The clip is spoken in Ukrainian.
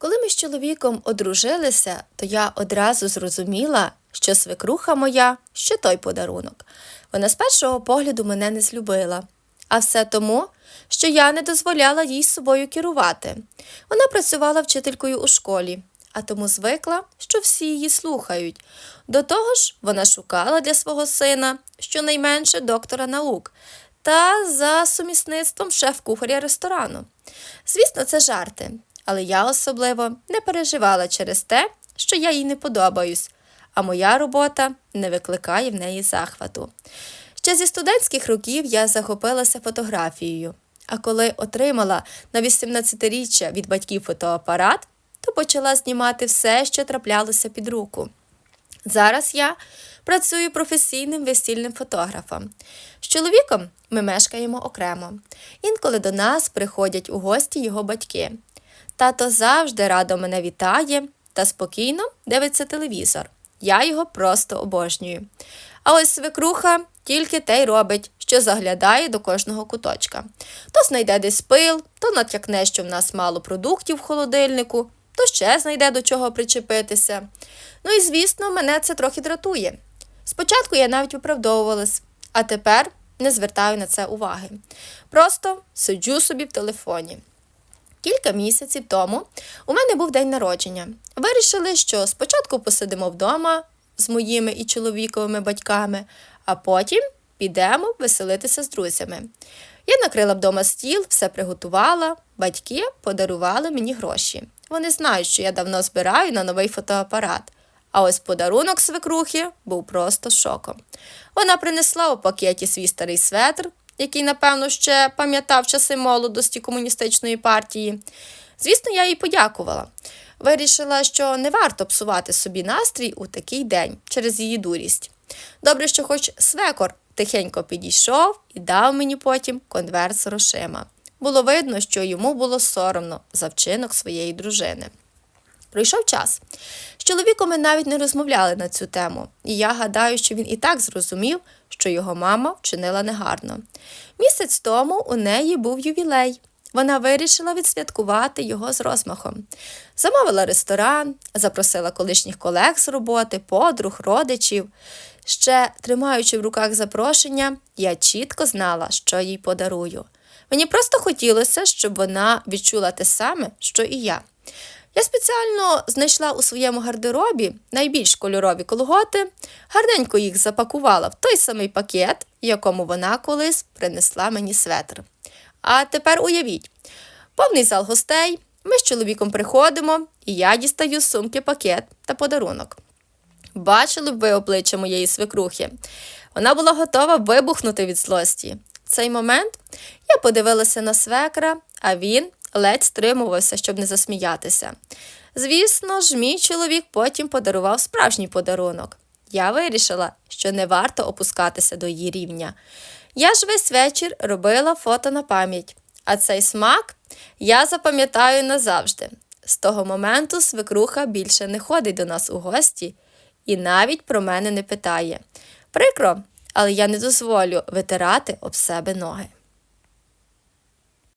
Коли ми з чоловіком одружилися, то я одразу зрозуміла, що свекруха моя ще той подарунок. Вона з першого погляду мене не злюбила. А все тому, що я не дозволяла їй собою керувати. Вона працювала вчителькою у школі, а тому звикла, що всі її слухають. До того ж, вона шукала для свого сина щонайменше доктора наук та за сумісництвом шеф-кухаря ресторану. Звісно, це жарти, але я особливо не переживала через те, що я їй не подобаюсь, а моя робота не викликає в неї захвату. Ще зі студентських років я захопилася фотографією, а коли отримала на 18-річчя від батьків фотоапарат, то почала знімати все, що траплялося під руку. Зараз я працюю професійним весільним фотографом. З чоловіком ми мешкаємо окремо. Інколи до нас приходять у гості його батьки. Тато завжди радо мене вітає та спокійно дивиться телевізор. Я його просто обожнюю. А ось свекруха тільки те й робить, що заглядає до кожного куточка. То знайде десь пил, то натякне, що в нас мало продуктів в холодильнику, то ще знайде до чого причепитися. Ну і звісно, мене це трохи дратує. Спочатку я навіть виправдовувалась, а тепер не звертаю на це уваги. Просто сиджу собі в телефоні. Кілька місяців тому у мене був день народження. Вирішили, що спочатку посидимо вдома з моїми і чоловіковими батьками, а потім підемо веселитися з друзями. Я накрила вдома стіл, все приготувала, батьки подарували мені гроші. Вони знають, що я давно збираю на новий фотоапарат. А ось подарунок свекрухи був просто шоком. Вона принесла у пакеті свій старий светр, який, напевно, ще пам'ятав часи молодості комуністичної партії. Звісно, я їй подякувала. Вирішила, що не варто псувати собі настрій у такий день через її дурість. Добре, що хоч свекор тихенько підійшов і дав мені потім конверт з грошима. Було видно, що йому було соромно за вчинок своєї дружини. Пройшов час. З чоловіком ми навіть не розмовляли на цю тему, і я гадаю, що він і так зрозумів, що його мама вчинила негарно. Місяць тому у неї був ювілей. Вона вирішила відсвяткувати його з розмахом. Замовила ресторан, запросила колишніх колег з роботи, подруг, родичів. Ще тримаючи в руках запрошення, я чітко знала, що їй подарую. Мені просто хотілося, щоб вона відчула те саме, що і я. Я спеціально знайшла у своєму гардеробі найбільш кольорові колготи, гарненько їх запакувала в той самий пакет, якому вона колись принесла мені светр. А тепер уявіть, повний зал гостей, ми з чоловіком приходимо, і я дістаю з сумки пакет та подарунок. Бачили б ви обличчя моєї свекрухи. Вона була готова вибухнути від злості. В цей момент я подивилася на свекра, а він ледь стримувався, щоб не засміятися. Звісно ж, мій чоловік потім подарував справжній подарунок. Я вирішила, що не варто опускатися до її рівня. Я ж весь вечір робила фото на пам'ять, а цей смак я запам'ятаю назавжди. З того моменту свекруха більше не ходить до нас у гості і навіть про мене не питає. Прикро, але я не дозволю витирати об себе ноги.